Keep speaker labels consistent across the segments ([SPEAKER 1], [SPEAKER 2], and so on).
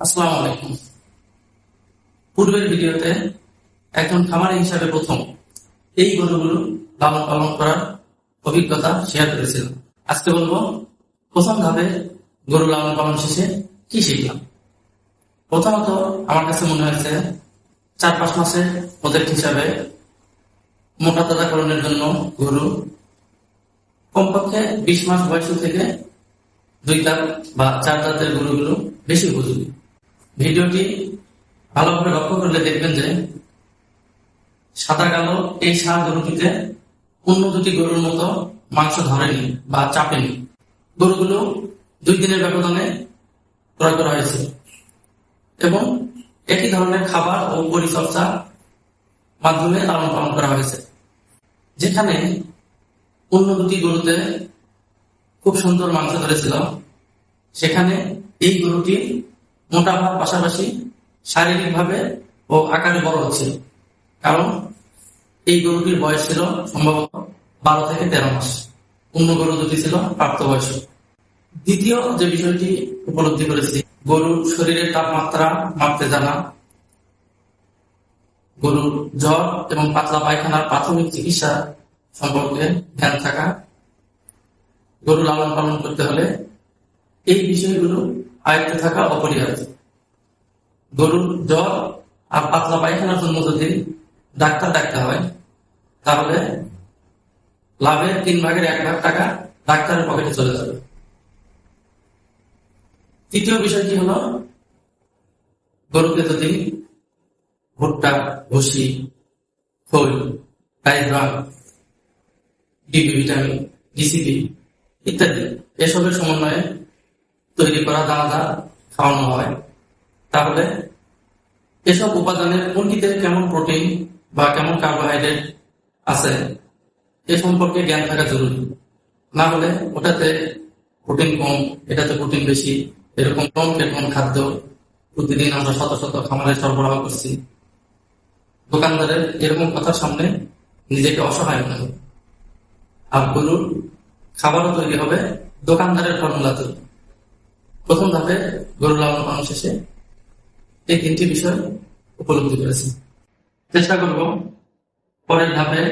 [SPEAKER 1] আসসালামু আলাইকুম। পূর্বের ভিডিওতে একজন খামারি হিসাবে প্রথম এই গরুগুলো লালন পালন করার অভিজ্ঞতা শেয়ার করেছিলাম আজকে বলব, প্রথম ধাপে গরু লালন পালন শেষে কি শিখলাম? প্রথমত আমার কাছে মনে হয়েছে চার পাঁচ মাসের প্রজেক্ট হিসাবে মোটা তাজাকরণের জন্য গরু কমপক্ষে বিশ মাস বয়স থেকে দুই দাঁত বা চার দাঁতের গরুগুলো বেশি উপযোগী। ভিডিওটি ভালোভাবে লক্ষ্য করলে দেখবেন যে সাদা কালো এই সার গরুটিতে অন্য দুটি গরুর মতো মাংস ধরেনি বা চাপেনি। গরুগুলো দুই দিনের ব্যবধানে ক্রয় করা হয়েছে। এবং একই ধরনের খাবার ও পরিচর্যা মাধ্যমে লালন পালন করা হয়েছে। যেখানে অন্য দুটি গরুতে খুব সুন্দর মাংস ধরেছিল। সেখানে এই গরুটি মোটা হওয়ার পাশাপাশি শারীরিকভাবে ও আকারে বড় হচ্ছে। কারণ এই গরুটির বয়স ছিল সম্ভবত বারো থেকে তেরো মাস। অন্য গরু দুটি ছিল প্রাপ্ত বয়স। দ্বিতীয় যে বিষয়টি উপলব্ধি করেছি, গরুর শরীরের তাপমাত্রা মাপতে জানা, গরুর জ্বর এবং পাতলা পায়খানার প্রাথমিক চিকিৎসা সম্পর্কে ধ্যান থাকা, গরু লালন পালন করতে হলে এই বিষয়গুলো আয়ত্তে থাকা অপরিহার্য। গরুর জ্বর আর পাতলা পায়খানার জন্য যদি ডাক্তার ডাকতে হয়, তাহলে লাভের তিন ভাগের এক ভাগ টাকা ডাক্তারের পকেটে চলে যাবে। তৃতীয় বিষয়টি হলো? গরুকে যদি ভুট্টা, ভুসি, খোল ডাইগ্রাম ডিবি ভিটামিন ডিসিপি ইত্যাদি এসবের সমন্বয়ে করা দানাদার খাওয়ানো হয়। তাহলে এসব উপাদানের কোনটিতে কেমন প্রোটিন বা কেমন কার্বোহাইড্রেট আছে এ সম্পর্কে জ্ঞান থাকা জরুরি। না হলে ওটাতে প্রোটিন কম, এটাতে প্রোটিন বেশি, এরকম কম কেমন খাদ্য প্রতিদিন আমরা শত শত খামারে সরবরাহ করছি। দোকানদারের এরকম কথার সামনে নিজেকে অসহায় মনে হবে আর গরুর খাবারও তৈরি হবে দোকানদারের ফর্মুলাতে। প্রথম ধাপে গরু লালন পালন শেষে এই তিনটি বিষয় উপলব্ধি করেছে চেষ্টা করব পরের ধাপে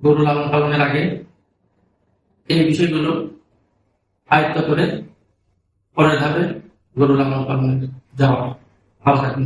[SPEAKER 1] গরু লালন পালনের আগে এই বিষয়গুলো আয়ত্ত করে পরের ধাপে গরু লালন পালনের যাওয়া ভালো থাকুন।